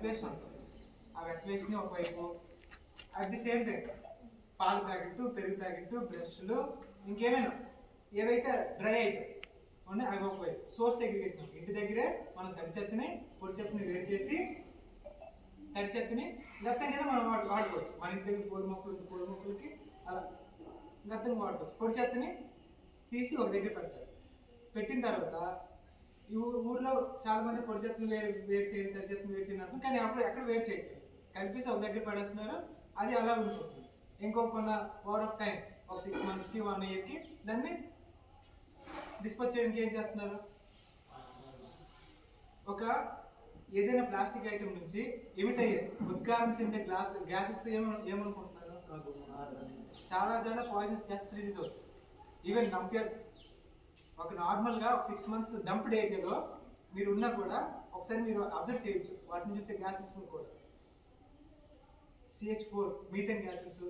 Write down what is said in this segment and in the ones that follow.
Wet waste ఉంటుంది ఆ wet వేస్ట్ని ఒకవైపు అట్ ది సేమ్ టైం పాల ప్యాకెట్ పెరుగు ప్యాకెట్ బ్రష్లు ఇంకేమైనా ఏవైతే డ్రై అయితే ఉన్నాయి అవి ఒకవైపు. Source segregation. ఇంటి దగ్గరే మనం తడి చెత్తని పొడి చెత్తని వేరు చేసి తడి చెత్తని గత్తం కింద మనం వాడు వాడుకోవచ్చు. మన ఇంటి దగ్గర పూల మొక్కలు పూల మొక్కలకి అలా గత్తం వాడుకోవచ్చు. పొడి చెత్తని తీసి ఒక దగ్గర పెడతారు. పెట్టిన తర్వాత ఈ ఊర్లో చాలా మంది పొడి చెత్తను వేరు వేరు చేయండి తడి వేరు చేయండి అంటారు కానీ అప్పుడు ఎక్కడ వేరు చేయట్లేదు కలిపేసి ఒక దగ్గర పడేస్తున్నారు. అది అలా ఉండిపోతుంది. ఇంకో కొన్న ఓవర్ ఆఫ్ టైం ఒక సిక్స్ మంత్స్కి వన్ ఇయర్కి దాన్ని డిస్పోజ్ చేయడానికి ఏం చేస్తున్నారు? ఒక ఏదైనా ప్లాస్టిక్ ఐటమ్ నుంచి ఎమిట్ అయ్యే ఉద్గారం చెందే గ్లాస్ గ్యాసెస్ ఏమ ఏమనుకుంటున్నారు? చాలా చాలా పాయిజనస్ గ్యాసెస్ రిలీజ్ అవుతాయి ఈవెన్ డంప్యర్ ఒక నార్మల్గా ఒక సిక్స్ మంత్స్ డంప్డ్ ఏరియాలో మీరు ఉన్నా కూడా ఒకసారి మీరు అబ్జర్వ్ చేయొచ్చు. వాటి నుంచి వచ్చే గ్యాసెస్ కూడా. CH four methane gases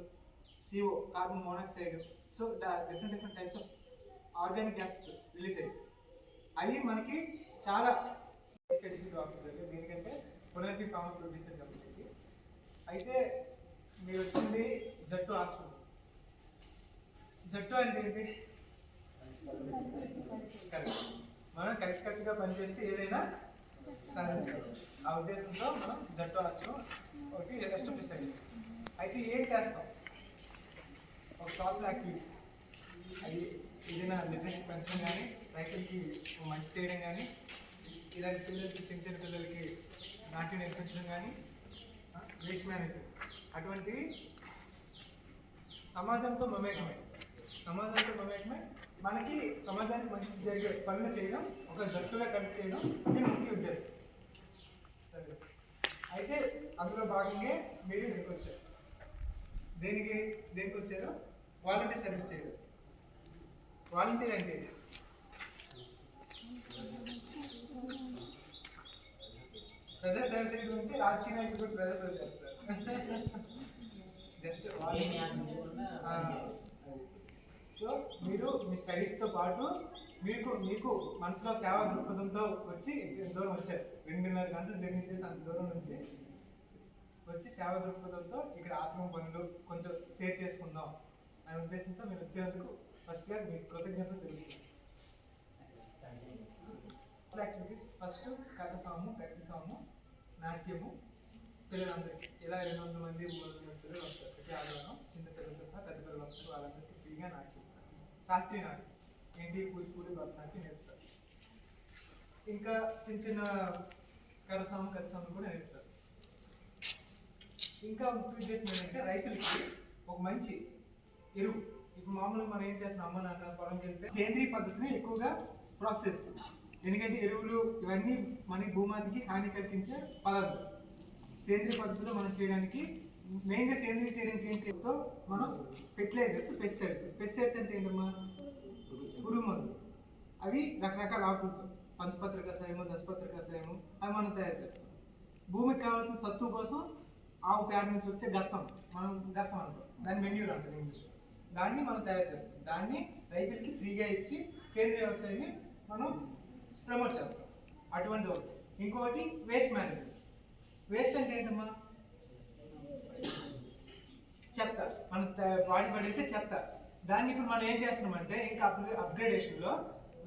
CO carbon monoxide so different different types of organic gases release అయ్యాయి. అవి మనకి చాలా డాక్టర్ దగ్గర దీనికంటే పునర్పి ప్రొడ్యూసర్ కంపెనీకి అయితే మీరు వచ్చింది జట్టు హాస్పిటల్ జట్టు అంటే ఏంటి? Correct. మనం కలిసికట్టుగా పనిచేస్తే ఏదైనా సాధించవచ్చు ఆ ఉద్దేశంతో మనం జట్టు ఆశయం ఒకటి ఎస్టాబ్లిష్ అయింది అయితే ఏం చేస్తాం? ఒక సోషల్ యాక్టివిటీ అది ఏదైనా లిటరసీ పెంచడం కానీ రైతులకి మంచి చేయడం కానీ ఇలాంటి పిల్లలకి చిన్న చిన్న పిల్లలకి నాట్యం నేర్పించడం కానీ వేస్ట్ మేనేజ్మెంట్ అటువంటివి సమాజంతో మమేకమే సమాజంతో మమేకమే మనకి సమాజానికి మంచి జరిగే పనులు చేయడం ఒక జట్టుగా కలిసి చేయడం ఇది ముఖ్య ఉద్దేశం. అయితే అందులో భాగంగా మీరు ఇక్కడికి వచ్చారు. దేనికి దేనికి వచ్చారు? వాలంటీర్ సర్వీస్ చేయడం. వాలంటీర్ అంటే? ప్రజా సేవ చేయడం అంటే రాజకీయ నాయకులు కూడా ప్రజా సేవ చేస్తారు. జస్ట్ సో మీరు మీ స్టడీస్తో పాటు మీకు మీకు మనసులో సేవా దృక్పథంతో వచ్చి ఇంత దూరం వచ్చారు. రెండున్నర గంటలు జర్నీ చేసి అంత దూరం నుంచి వచ్చి సేవా దృక్పథంతో ఇక్కడ ఆశ్రమం పనులు కొంచెం షేర్ చేసుకుందాం అనే ఉద్దేశంతో మీరు వచ్చేందుకు ఫస్ట్గా మీకు కృతజ్ఞతలు తెలుపుతున్నాను యాక్టివిటీస్ ఫస్ట్ కథసాము కత్తిసాము నాట్యము పిల్లలందరికీ. ఇలా రెండు వందల మంది మూడు వందల పిల్లలు వస్తారు. ప్రతి ఆదివారం చిన్న పిల్లలతో సహా పెద్ద పిల్లలు వస్తారు. వాళ్ళందరికీ ఫ్రీగా నాట్యం. శాస్త్రీయ నాట్యం ఏంటి కూచిపూడి భరతనాట్యం నేర్పుతారు. ఇంకా చిన్న చిన్న కరసాము కథసాము కూడా నేర్పుతారు. ఇంకా ముఖ్య ఉద్దేశం ఏంటంటే రైతులకి ఒక మంచి ఎరువు. ఇప్పుడు మామూలుగా మనం ఏం చేస్తాం అమ్మ నాన్న పొలంకి వెళ్తే సేంద్రీయ పద్ధతిని ఎక్కువగా ప్రాసెస్ చేస్తాం ఎందుకంటే ఎరువులు ఇవన్నీ మన భూమాతికి హాని కలిగించే పదార్థం సేంద్రీయ పద్ధతిలో మనం చేయడానికి మెయిన్గా సేంద్రీయ చర్యలు ఏం చేయతో మనం ఫెర్టిలైజర్స్ పెస్టిసైడ్స్ పెస్టిసైడ్స్ అంటే ఏంటమ్మా? పురుగు మందు అవి రకరకాల ఆకులతో. పంచపత్ర కషాయము దశపత్ర కషాయము అవి మనం తయారు చేస్తాం. భూమికి కావాల్సిన సత్తువు కోసం ఆవు పేడ నుంచి వచ్చే గత్తం. మనం గత్తం అంటాం. దాన్ని మెన్యూర్ అంటాం ఇంగ్లీష్ దాన్ని మనం తయారు చేస్తాం. దాన్ని రైతులకి ఫ్రీగా ఇచ్చి సేంద్రీయ వ్యవసాయాన్ని మనం ప్రమోట్ చేస్తాం. అటువంటి ఒకటి. ఇంకొకటి వేస్ట్ మేనేజ్మెంట్ వేస్ట్ అంటే ఏంటమ్మా? బాడీ పడేసే చెత్త. దాన్ని ఇప్పుడు మనం ఏం చేస్తున్నామంటే ఇంకా అప్గ్రేడేషన్లో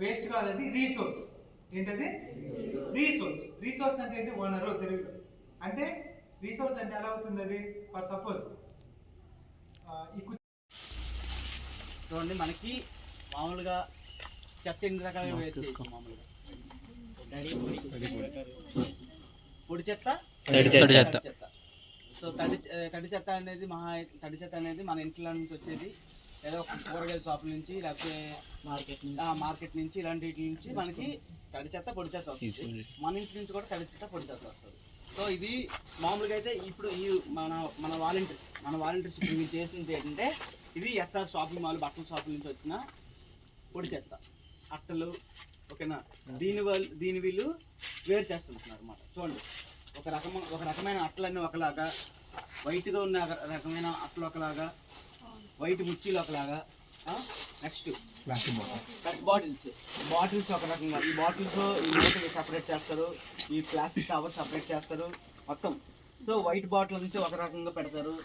వేస్ట్ కాదు అది రీసోర్స్. ఏంటది? రీసోర్స్. రీసోర్స్. అంటే ఏంటి? వనరు తెలుగులో. అంటే రీసోర్స్ అంటే ఎలా అవుతుంది అది ఫర్ సపోజ్ చూడండి మనకి మామూలుగా చెత్త ఎన్ని రకాలుగా మామూలుగా? పొడి. చెత్త? తడి చెత్త. సో తడి తడి చెత్త అనేది మహా తడి చెత్త అనేది మన ఇంట్లో నుంచి వచ్చేది. ఏదో ఒక కూరగాయల షాప్ నుంచి లేకపోతే మార్కెట్ నుంచి. మార్కెట్ నుంచి ఇలాంటి వీటి నుంచి మనకి తడి చెత్త పొడి చెత్త వస్తుంది. మన ఇంటి నుంచి కూడా తడి చెత్త పొడి చెత్త వస్తుంది. సో ఇది మామూలుగా అయితే ఇప్పుడు ఈ మన మన వాలంటీర్స్ మన వాలంటీర్స్ ఇప్పుడు మీరు చేసింది ఏంటంటే ఇది ఎస్ఆర్ షాపింగ్ మాల్ బట్టల షాపుల నుంచి వచ్చిన పొడి చెత్త. అట్టలు ఓకేనా? దీని వాళ్ళు దీని వీళ్ళు వేరు చేస్తుంటున్నారు అనమాట చూడండి. ఒక రకమైన ఒక రకమైన అట్టలన్నీ ఒకలాగా. వైట్గా ఉన్న రకమైన అట్టలు ఒకలాగా. వైట్ ముచ్చీలు ఒకలాగా. నెక్స్ట్. ప్లాస్టిక్ బాటిల్స్ బాటిల్స్ ఒక రకంగా. ఈ బాటిల్స్ ఈ మూటకి సపరేట్ చేస్తారు. ఈ ప్లాస్టిక్ కవర్ సపరేట్ చేస్తారు. మొత్తం. సో వైట్ బాటిల్ నుంచి ఒక రకంగా పెడతారు.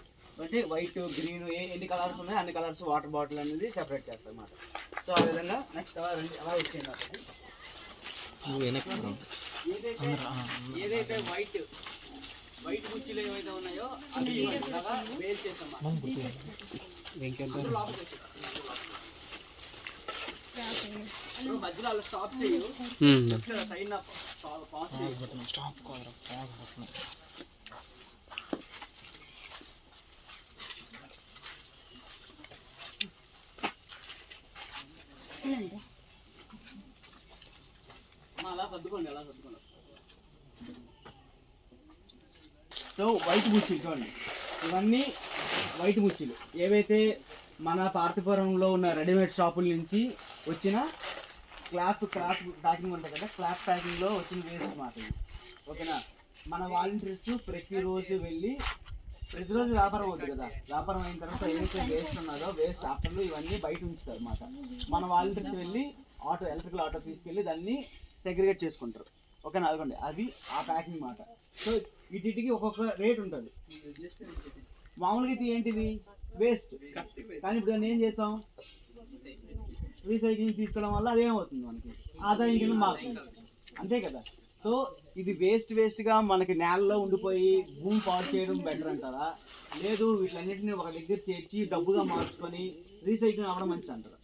అంటే వైట్ గ్రీన్ ఏ ఎన్ని కలర్స్ ఉన్నాయో అన్ని కలర్స్ వాటర్ బాటిల్ అనేది సెపరేట్ చేస్తారు అన్నమాట సో ఆ విధంగా నెక్స్ట్ అలా అలా వచ్చింది ఒకటి. నువ్వు వెనక్కి రా. ఏదైతే ఏదైతే వైట్ వైట్ గుచ్చిలు ఏవైతే ఉన్నాయో అవి వేల్ చేస్తాం మధ్యలో అలా స్టాప్ చేయు. సైడ్ పాస్ స్టాప్ బటన్ అమ్మా, అలా సర్దుకోండి అలా సర్దుకోండి. సో వైట్ ముచ్చిలు చూడండి. ఇవన్నీ వైట్ ముచ్చిలు. ఏవైతే మన పార్థిపురంలో ఉన్న రెడీమేడ్ షాపుల నుంచి వచ్చిన క్లాత్ క్లాత్ ప్యాకింగ్ ఉంటుంది కదా క్లాత్ ప్యాకింగ్లో వచ్చిన వేస్ట్ మాట ఇది. ఓకేనా? మన వాలంటీర్స్ ప్రతిరోజు వెళ్ళి ప్రతిరోజు వ్యాపారం అవుతుంది కదా. వ్యాపారం అయిన తర్వాత ఏదైతే వేస్ట్ ఉన్నదో వేస్ట్ ఆఫర్లు ఇవన్నీ బయట ఉంచుతారు అన్నమాట మన వాలంటీర్స్ వెళ్ళి ఆటో ఎలక్ట్రికల్ ఆటో తీసుకెళ్ళి దాన్ని సెగ్రిగేట్ చేసుకుంటారు. ఓకేనా? అదిగోండి. అది ఆ ప్యాకింగ్ మాట. సో వీటికి ఒక్కొక్క రేట్ ఉంటుంది. మామూలుగా ఇది ఏంటిది? వేస్ట్ కానీ ఇప్పుడు దాన్ని ఏం చేస్తాం రీసైక్లింగ్ తీసుకోవడం వల్ల అదేమవుతుంది మనకి? ఆదాయం కింద మారుతుంది. అంతే కదా? సో ఇది వేస్ట్ వేస్ట్గా మనకి నేలలో ఉండిపోయి భూమి పాడు చేయడం బెటర్ అంటారా? లేదు వీటన్నిటిని ఒక దగ్గర చేర్చి డబ్బుగా మార్చుకొని రీసైక్లింగ్ అవ్వడం మంచిది అంటారా?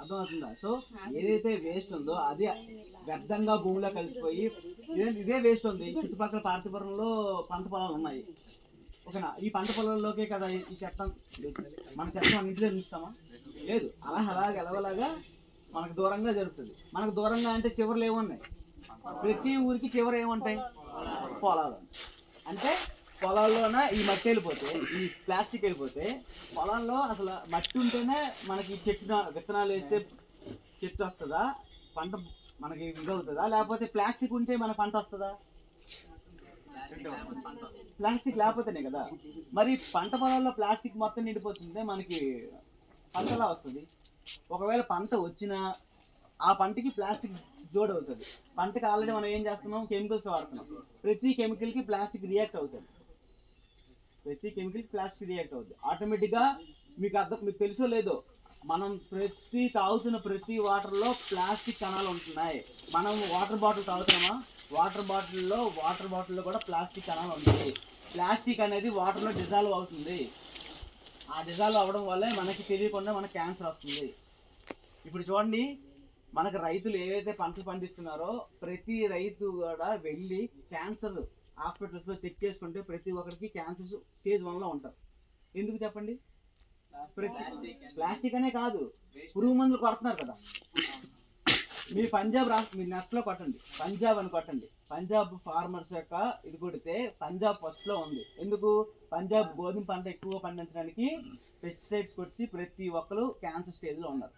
అర్థమవుతుందా? సో ఏదైతే వేస్ట్ ఉందో అది వ్యర్థంగా భూమిలో కలిసిపోయి ఇదే ఇదే వేస్ట్ ఉంది. చుట్టుపక్కల పార్తీపురంలో పంట పొలాలు ఉన్నాయి. ఓకేనా? ఈ పంట పొలాల్లోకే కదా ఈ చెత్త? మన ఇంటి దగ్గర ఉంచుతామా లేదు. అలా అలాగ ఎలవలాగా మనకు దూరంగా జరుగుతుంది. మనకు దూరంగా అంటే చివరిలో ఏమున్నాయి? ప్రతి ఊరికి చివర ఏముంటాయి? పొలాలు. అంటే పొలాల్లోన? ఈ మట్టి వెళ్ళిపోతే ఈ ప్లాస్టిక్ వెళ్ళిపోతే పొలాల్లో అసలు మట్టి ఉంటేనే మనకి చెట్టు విత్తనాలు వేస్తే చెట్టు వస్తుందా? పంట మనకి ఇది అవుతుందా? లేకపోతే ప్లాస్టిక్ ఉంటే మన పంట వస్తుందా? ప్లాస్టిక్ లేకపోతేనే కదా. మరి పంట పొలాల్లో ప్లాస్టిక్ మొత్తం నిండిపోతుంటే మనకి పంటలా వస్తుంది? ఒకవేళ పంట వచ్చినా ఆ పంటకి ప్లాస్టిక్ జోడవుతుంది. పంటకి ఆల్రెడీ మనం ఏం చేస్తున్నాం? కెమికల్స్ వాడుతున్నాం. ప్రతి కెమికల్కి ప్లాస్టిక్ రియాక్ట్ అవుతుంది. ప్రతి కెమికల్ ప్లాస్టిక్ రియాక్ట్ అవుతుంది ఆటోమేటిక్గా మీకు అర్థం మీకు తెలుసో లేదో మనం ప్రతి తాగుతున్న ప్రతి వాటర్లో ప్లాస్టిక్ కణాలు ఉంటున్నాయి. మనం వాటర్ బాటిల్ తాగుతున్నామా? వాటర్ బాటిల్లో వాటర్ బాటిల్లో కూడా ప్లాస్టిక్ కణాలు ఉంటాయి. ప్లాస్టిక్ అనేది వాటర్లో డిజాల్వ్ అవుతుంది. ఆ డిజాల్వ్ అవ్వడం వల్లే మనకి తెలియకుండా మనకి క్యాన్సర్ వస్తుంది. ఇప్పుడు చూడండి మనకు రైతులు ఏవైతే పంటలు పండిస్తున్నారో ప్రతి రైతు కూడా వెళ్ళి క్యాన్సర్ హాస్పిటల్స్లో చెక్ చేసుకుంటే ప్రతి ఒక్కరికి క్యాన్సర్ స్టేజ్ వన్లో ఉంటారు ఎందుకు చెప్పండి? ప్లాస్టిక్ అనే కాదు. పురుగు మందులు కొడుతున్నారు కదా. మీరు పంజాబ్ రాష్ట్ర మీరు నెట్లో కొట్టండి. పంజాబ్ అని కొట్టండి. పంజాబ్ ఫార్మర్స్ యొక్క ఇది కొడితే పంజాబ్ ఫస్ట్లో ఉంది. ఎందుకు? పంజాబ్ గోధుమ పంట ఎక్కువ పండించడానికి పెస్టిసైడ్స్ కొట్టి ప్రతి ఒక్కరు క్యాన్సర్ స్టేజ్లో ఉన్నారు.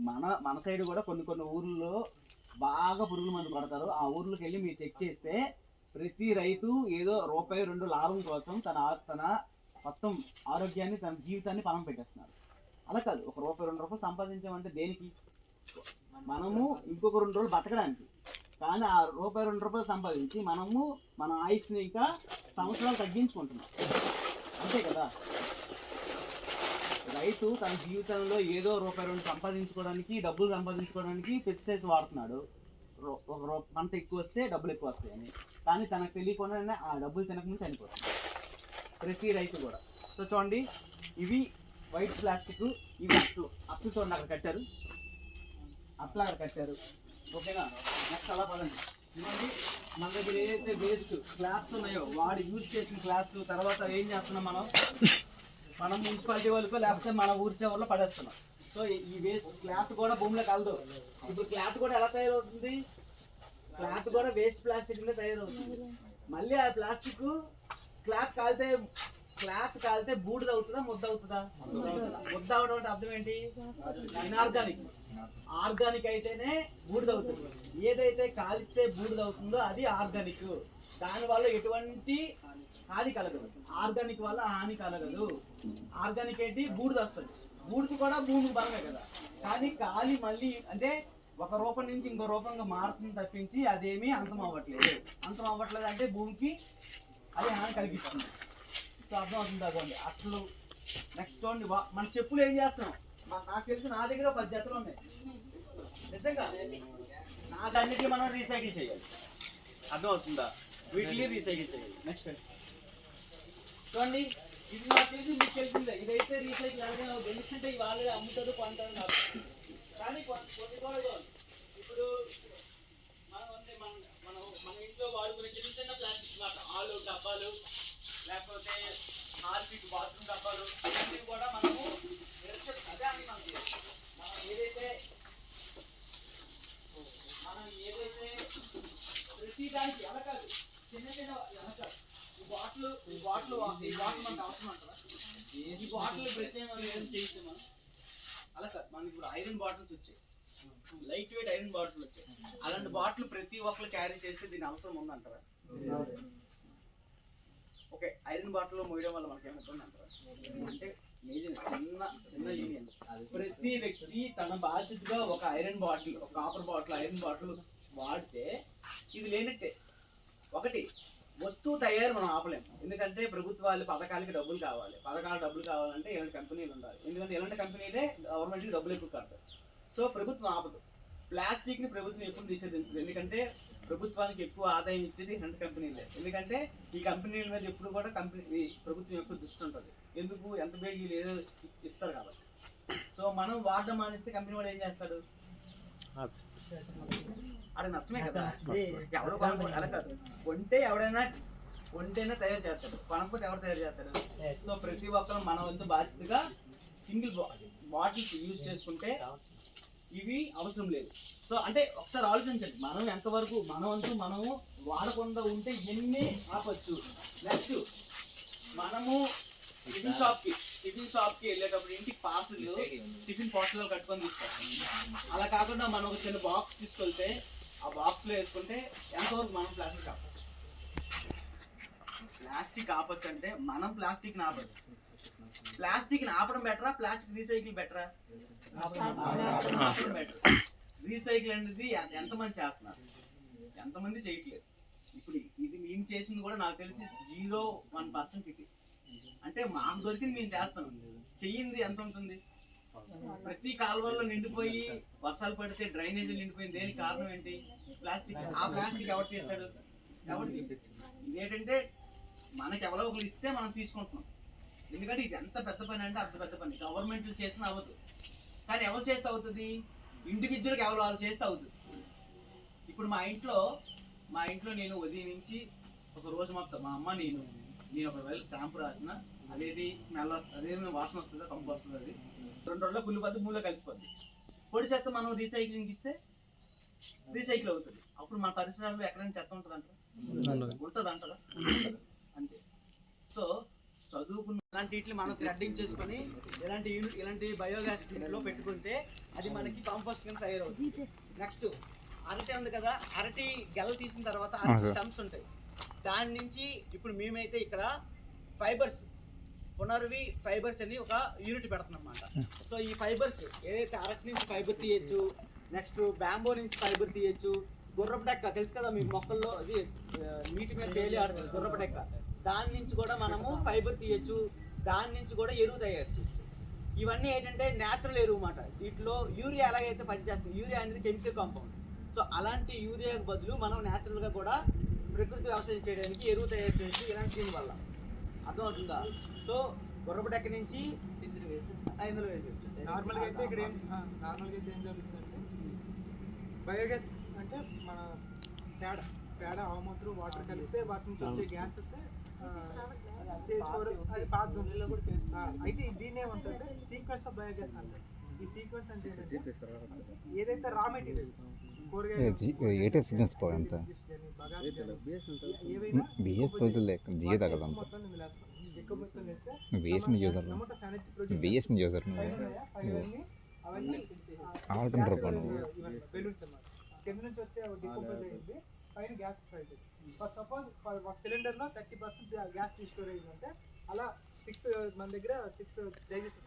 మన మన సైడ్ కూడా కొన్ని కొన్ని ఊర్లలో బాగా పురుగుల మందు కొడతారు. ఆ ఊర్లోకి వెళ్ళి మీరు చెక్ చేస్తే ప్రతి రైతు ఏదో రూపాయి రెండు లాభం కోసం తన తన మొత్తం ఆరోగ్యాన్ని తన జీవితాన్ని పణం పెట్టేస్తున్నారు. అలా కాదు. ఒక రూపాయి రెండు రూపాయలు సంపాదించామంటే దేనికి? మనము ఇంకొక రెండు రోజులు బతకడానికి. కానీ ఆ రూపాయి రెండు రూపాయలు సంపాదించి మనము మన ఆయుష్ని ఇంకా సంవత్సరాలు తగ్గించుకుంటున్నాం. అంతే కదా? రైతు తన జీవితంలో ఏదో రూపాయి రెండు సంపాదించుకోవడానికి డబ్బులు సంపాదించుకోవడానికి పెస్టిసైడ్స్ వాడుతున్నాడు. ఒక రూ- పంట ఎక్కువ వస్తే డబ్బులు ఎక్కువ వస్తాయని కానీ తనకు తెలియకుండానే ఆ డబ్బులు తినకముందు చనిపోతుంది. ప్రతి రైతు కూడా. సో చూడండి ఇవి వైట్ ప్లాస్టిక్ ఇవి అట్లు అట్లు చూడండి అక్కడ కట్టారు. అట్లా అక్కడ కట్టారు. ఓకేనా? నెక్స్ట్ అలా పదండి. ఇవ్వండి మన దగ్గర ఏదైతే వేస్ట్ క్లాత్స్ ఉన్నాయో వాడు యూజ్ చేసిన క్లాత్స్ తర్వాత ఏం చేస్తున్నాం మనం? మనం మున్సిపాలిటీ వాళ్ళకో లేకపోతే మన ఊరి చివరిలో పడేస్తున్నాం. సో ఈ- వేస్ట్ క్లాత్ కూడా భూమిలో కలదు. ఇప్పుడు క్లాత్ కూడా ఎలా తయారవుతుంది? క్లాత్ కూడా వేస్ట్ ప్లాస్టిక్ తయారవుతుంది. మళ్ళీ ఆ ప్లాస్టిక్ క్లాత్ కాలితే క్లాత్ కాలితే బూడిద అవుతుందా ముద్ద అవుతుందా? ముద్ద అవడం అంటే అర్థం ఏంటి? ఇన్ఆర్గానిక్. ఆర్గానిక్ అయితేనే బూడిద అవుతుంది. ఏదైతే కాలిస్తే బూడిద అవుతుందో అది ఆర్గానిక్. దాని వల్ల ఎటువంటి హాని కలగదు. ఆర్గానిక్ వల్ల హాని కలగదు. ఆర్గానిక్ ఏంటి? బూడిద వస్తుంది. బూడిద కూడా భూమి బలమే కదా. కానీ గాలి మళ్ళీ అంటే ఒక రూపం నుంచి ఇంకో రూపంగా మారుతుంది తప్పించి అదేమీ అంతం అవ్వట్లేదు. అంతం అవ్వట్లేదు అంటే భూమికి అది హాని కలిగిస్తుంది. సో అర్థం అవుతుంది అదండి అట్లు నెక్స్ట్ చూడండి. మన చెప్పులు ఏం చేస్తాం మా- నాకు తెలిసి నా దగ్గర పది జతలు ఉన్నాయి. నిజంగా? నా దానికి మనం రీసైకిల్ చేయాలి. అర్థం అవుతుందా? వీటిని రీసైకిల్ చేయాలి. నెక్స్ట్ చూడండి. ఇది నాకు తెలిసి మీకు తెలిసిందే. ఇదైతే రీసైకిల్ ఎలాగైనా అవుతుంది ఎందుకంటే వాళ్ళే అమ్ముతారు కొంటారు నాకు కానీ కొ- కొన్ని కూడా ఇప్పుడు మనం ఉంది మన మనం మన ఇంట్లో వాడుకునే చిన్న చిన్న ప్లాస్టిక్ మాట ఆలు డబ్బాలు లేకపోతే హార్పిక్ బాత్రూమ్ డబ్బాలు ఇవన్నీ కూడా మనము నిరసన అదే అని మనం మనం ఏదైతే మనం ఏదైతే ప్రతి దానికి ఎలా కాదు చిన్న చిన్న బాటిల్ ఈ బాటిల్ ఈ బాటిల్ మనకు అవసరం అంటారా? ఈ బాటిల్ ప్రత్యేకంగా ఏం చేయిస్తే మనం? అలా సార్ మనకి ఇప్పుడు ఐరన్ బాటిల్స్ వచ్చాయి. లైట్ వెయిట్ ఐరన్ బాటిల్ వచ్చాయి. అలాంటి బాటిల్ ప్రతి ఒక్కరు క్యారీ చేస్తే దీని అవసరం ఉందంటారా? ఓకే ఐరన్ బాటిల్ మోయడం వల్ల మనకి ఏమవుతుంది అంటారా? అంటే మేజర్ చిన్న చిన్న యూనియన్. ప్రతి వ్యక్తి తన బాధ్యతగా ఒక ఐరన్ బాటిల్ ఒక కాపర్ బాటిల్ ఐరన్ బాటిల్ వాడితే ఇది లేనట్టే. ఒకటి వస్తువు తయారు మనం ఆపలేము ఎందుకంటే ప్రభుత్వాలు పథకాలకి డబ్బులు కావాలి. పథకాలు డబ్బులు కావాలంటే ఇలాంటి కంపెనీలు ఉండాలి. ఎందుకంటే ఇలాంటి కంపెనీలే గవర్నమెంట్కి డబ్బులు ఎక్కువ కడతారు సో ప్రభుత్వం ఆపదు. ప్లాస్టిక్ని ప్రభుత్వం ఎప్పుడు నిషేధించదు. ఎందుకంటే ప్రభుత్వానికి ఎక్కువ ఆదాయం ఇచ్చేది ఇలాంటి కంపెనీలే. ఎందుకంటే ఈ కంపెనీల మీద ఎప్పుడు కూడా కంపెనీ ప్రభుత్వం ఎక్కువ దృష్టి ఉంటుంది. ఎందుకు? ఎంత బేగీ లేదో ఏదో ఇస్తారు కాబట్టి. సో మనం వాడడం మానేస్తే కంపెనీ వాడు ఏం చేస్తాడు అది నష్టమే కదా. ఎవడో కొనుక్కో అలా కాదు. కొంటే ఎవడైనా కొంటేనే తయారు చేస్తాడు. కొనకపోతే ఎవరు తయారు చేస్తాడు సో ప్రతి ఒక్కరు మన వంతు బాధ్యతగా సింగిల్ బాటిల్స్ యూజ్ చేసుకుంటే ఇవి అవసరం లేదు. సో అంటే ఒకసారి ఆలోచించండి. మనం ఎంతవరకు మన వంతు మనము వాడకుండా ఉంటే ఎన్ని ఆపచ్చు? నెక్స్ట్ మనము టిఫిన్ షాప్కి టిఫిన్ షాప్కి వెళ్ళేటప్పుడు ఇంటికి పార్సల్ టిఫిన్ పార్సల్ కట్టుకొని తీసుకోవాలి అలా కాకుండా మనం ఒక చిన్న బాక్స్ తీసుకెళ్తే ఆ బాక్స్లో వేసుకుంటే ఎంతవరకు మనం ప్లాస్టిక్ ఆపచ్చు? ప్లాస్టిక్ ఆపచ్చు అంటే మనం ప్లాస్టిక్ ఆపచ్చు. ప్లాస్టిక్ ఆపడం బెటరా ప్లాస్టిక్ రీసైకిల్ బెటరా బెటర్ రీసైకిల్ అనేది ఎంతమంది చేస్తున్నారు? ఎంతమంది చేయట్లేదు. ఇప్పుడు ఇది మేము చేసింది కూడా నాకు తెలిసి జీరో వన్ పర్సెంట్ ఇది. అంటే మాకు దొరికింది మేము చేస్తాం. చెయ్యింది ఎంత ఉంటుంది? ప్రతి కాలువల్లో నిండిపోయి వర్షాలు పడితే డ్రైనేజీ నిండిపోయింది. దేనికి కారణం ఏంటి? ప్లాస్టిక్. ఆ ప్లాస్టిక్ ఎవరు తీస్తాడు? ఎవరు ఏంటంటే మనకి ఎవరో ఒకరు ఇస్తే మనం తీసుకుంటున్నాం. ఎందుకంటే ఇది ఎంత పెద్ద పని అంటే అంత పెద్ద పని. గవర్నమెంట్లు చేసినా అవ్వదు. కానీ ఎవరు చేస్తే అవుతుంది? ఇండివిజువల్గా ఎవరు వాళ్ళు చేస్తే అవుతుంది. ఇప్పుడు మా ఇంట్లో మా ఇంట్లో నేను ఉదయం నుంచి ఒక రోజు మొత్తం మా అమ్మ నేను నేను ఒకవేళ షాంపూ రాసిన అదేది స్మెల్ వస్తుంది అదేమి వాసన వస్తుందా కంపు వస్తుంది అది. రెండు రోజుల్లో కుళ్ళిపోద్ది మూలో కలిసిపోద్ది. పొడి చెత్త మనం రీసైక్లింగ్ ఇస్తే రీసైకిల్ అవుతుంది. అప్పుడు మన పరిసరాల్లో ఎక్కడైనా చెత్త ఉంటుంది అంటారా ఉంటుంది అంటారా అంతే. సో చదువుకున్న ఇలాంటి వీటిని మనం థ్రెడ్డింగ్ చేసుకొని ఇలాంటి యూనిట్ ఇలాంటి బయోగ్యాస్ దీంట్లో పెట్టుకుంటే అది మనకి కాంపోస్ట్ కింద తయారవుతుంది. నెక్స్ట్ అరటి ఉంది కదా అరటి గెల తీసిన తర్వాత అరటి స్టమ్స్ ఉంటాయి. దాని నుంచి ఇప్పుడు మేమైతే ఇక్కడ ఫైబర్స్ పునర్వి ఫైబర్స్ అని ఒక యూనిట్ పెడుతున్నాం అన్నమాట సో ఈ ఫైబర్స్ ఏదైతే అరటి నుంచి ఫైబర్ తీయచ్చు నెక్స్ట్ బ్యాంబో నుంచి ఫైబర్ తీయచ్చు గుర్రపు డెక్క తెలుసు కదా మీ మొక్కల్లో అది నీటి మీద తేలి ఆడుతుంది గుర్రపు డెక్క. దాని నుంచి కూడా మనము ఫైబర్ తీయచ్చు దాని నుంచి కూడా ఎరువు తయారు చేయచ్చు. ఇవన్నీ ఏంటంటే న్యాచురల్ ఎరువు అన్నమాట. వీటిలో యూరియా ఎలాగైతే పనిచేస్తుంది యూరియా అనేది కెమికల్ కాంపౌండ్. సో అలాంటి యూరియాకు బదులు మనం న్యాచురల్గా కూడా ప్రకృతి వ్యవసాయం చేయడానికి ఎరువు తయారు చేయొచ్చు ఇలాంటి దీని వల్ల. అర్థమవుతుందా? సో గుర్రపు డెక్క నుంచి? ఇందులో వేసేస్తాం ఇందులో వేసేయచ్చు నార్మల్గా అయితే ఇక్కడ ఏం నార్మల్గా అయితే ఏం జరుగుతుందంటే బయోగ్యాస్ అంటే మన పేడ పేడ ఆమూత్రం వాటర్ కలిపితే వాటి నుంచి వచ్చే గ్యాసెస్ చేసుకోవడం అది పాత అయితే దీన్ని ఏమంటారంటే సీక్వెన్స్ ఆఫ్ బయోగ్యాస్ అంటారు. ఈ సీక్వెన్స్ అంటే ఏదైతే రా మెటీరియల్ ఏటర్ సిగ్నల్స్ పోయి అంత. బిఎస్ తోలుతులే జియో చేస్తే వేసిన యూజర్ వేసిన యూజర్ పైన ఉన్నాయా? పైన ఇవన్నీ అవన్నీ ఆల్టర్నేటర్ పను. బెలూన్స్ అన్నమాట. కింద నుంచి వచ్చే డికంపోజ్ అయ్యింది. పైన గ్యాస్ అవుతుంది ఫర్ సపోజ్ ఫర్ ఒక సిలిండర్లో థర్టీ పర్సెంట్ గ్యాస్ స్టోర్ అయిందంటే అలా సిక్స్ మన దగ్గర సిక్స్ డైజెస్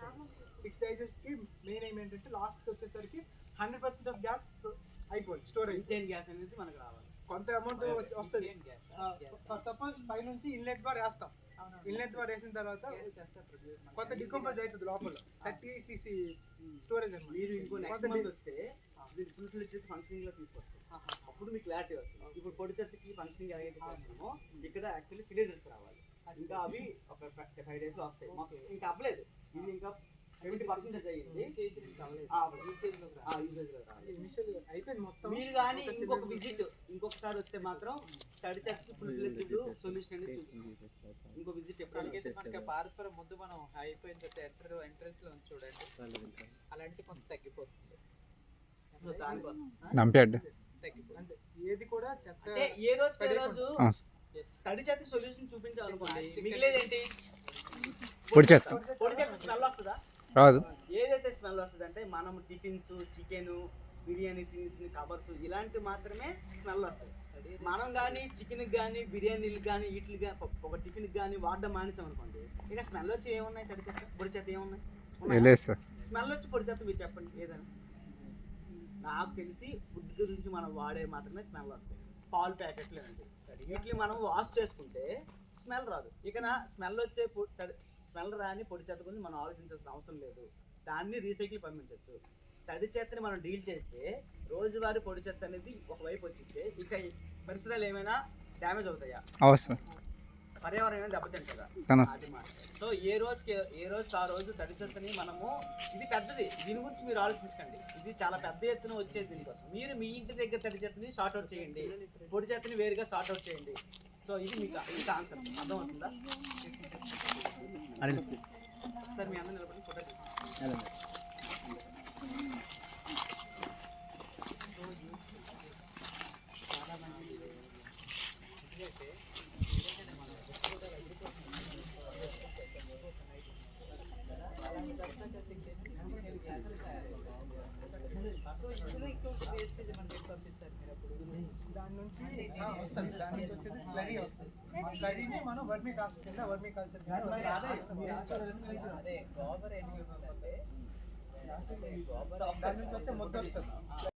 సిక్స్ డైజెస్కి మెయిన్ ఏం ఏంటంటే లాస్ట్ వచ్చేసరికి హండ్రెడ్ పర్సెంట్ ఆఫ్ గ్యాస్ అయిపోయింది స్టోర్ అయింది ఇంటేన్ గ్యాస్ అనేది మనకు రావాలి. కొంత అమౌంట్ వస్తుంది. సపోజ్ పై నుంచి ఇన్లెట్ ద్వారా వేస్తాం. ఇన్లెట్ ద్వారా వేసిన తర్వాత కొంత డికంపోజ్ అవుతుంది లోపల. థర్టీ సీసీ స్టోరేజ్ అనమాట. మీరు ఇంకో నెక్స్ట్ మంత్ వస్తే మీరు ఫుల్ ఫ్లెడ్జ్ ఫంక్షనింగ్లో తీసుకొస్తారు. అప్పుడు మీకు క్లారిటీ వస్తుంది. ఇప్పుడు పొడి చెత్తకి ఫంక్షనింగ్ ఎలాగైతే ఇక్కడ యాక్చువల్లీ సిలిండర్స్ రావాలి. ఇంకా అవి ఒక ఫైవ్ డేస్లో వస్తాయి. మాకు ఇంకా అవ్వలేదు. ఇది ఇంకా సెవెంటీ పర్సెంటేజ్ అయ్యింది. ఆ, ఆ, usage లో రావాలి. ఇనిషియల్ అయిపోయింది మొత్తం. మీరు కానీ ఇంకొక విజిట్ ఇంకొకసారి వస్తే మాత్రం తడి చెత్తకి ఫుల్ ఫ్లెడ్జ్ సొల్యూషన్ అనేది చూపిస్తాం. ఇంకో విజిట్ అలాగైతే ఎప్పుడు మనకి భారతపురం ముందు మనం అయిపోయిన తర్వాత ఎంటర్ ఎంట్రన్స్లో చూడండి. అలాంటి కొంత తగ్గిపోతుంది. సో దానికోసం. ఏది కూడా చెత్త అంటే ఏ రోజు ఏ రోజు. తడి చెత్తకి సొల్యూషన్ చూపించాలనుకోండి. మిగిలేదు ఏంటి పొడి చెత్త పొడి చెత్త స్మెల్ వస్తుందా? రాదు. ఏదైతే స్మెల్ వస్తుంది అంటే మనం టిఫిన్స్ చికెన్ బిర్యానీ తినేసిన కవర్స్ ఇలాంటివి మాత్రమే స్మెల్ వస్తాయి. మనం కానీ చికెన్కి కానీ బిర్యానీలకు కానీ వీటికి కానీ ఒక టిఫిన్కి కానీ వాడడం మానేసాం అనుకోండి ఇక స్మెల్ వచ్చి ఏమున్నాయి తడి చెత్త పొడి చెత్త ఏమున్నాయి? లేదు సార్. స్మెల్ వచ్చి పొడి చెత్త మీరు చెప్పండి ఏదైనా. నాకు తెలిసి ఫుడ్ గురించి మనం వాడే మాత్రమే స్మెల్ వస్తాయి. పాలు ప్యాకెట్లు అండి. వీటిని మనం వాష్ చేసుకుంటే స్మెల్ రాదు. ఇక నా స్మెల్ వచ్చే స్మెల్ రాని పొడి చెత్త గురించి మనం ఆలోచించాల్సిన అవసరం లేదు. దాన్ని రీసైకిల్ పంపించవచ్చు తడి చెత్తని మనం డీల్ చేస్తే రోజువారీ పొడి చెత్త అనేది ఒకవైపు వచ్చిస్తే ఇక ఈ పరిసరాలు ఏమైనా డ్యామేజ్ అవుతాయా? అవసరం. పర్యావరణం దెబ్బతింటుందా తన అది మాట సో ఏ రోజుకి ఏ రోజుకి ఆ రోజు తడి చెత్తని మనము ఇది పెద్దది. దీని గురించి మీరు ఆలోచించకండి. ఇది చాలా పెద్ద ఎత్తున వచ్చేది దీనికోసం. మీరు మీ ఇంటి దగ్గర తడి చెత్తని షార్ట్ అవుట్ చేయండి. పొడి చెత్తని వేరుగా షార్ట్ అవుట్ చేయండి. సో ఇది మీకు ఈ కాన్సెప్ట్ అర్థమవుతుందా? సార్ మీ అందరూ నిలబడి ఫోటో తీసుకోండి. సో ఇందులో ఇంకొక వేస్టేజ్ మనకి పంపిస్తారు మీరు అప్పుడు దాని నుంచి ఆ, వస్తుంది దాని నుంచి వచ్చేది స్లరీ స్లరీని మనం వర్మీ కల్చర్ కింద వర్మీ కల్చర్ అదే గోబర్ దాని నుంచి వచ్చే ముద్ద వస్తుంది.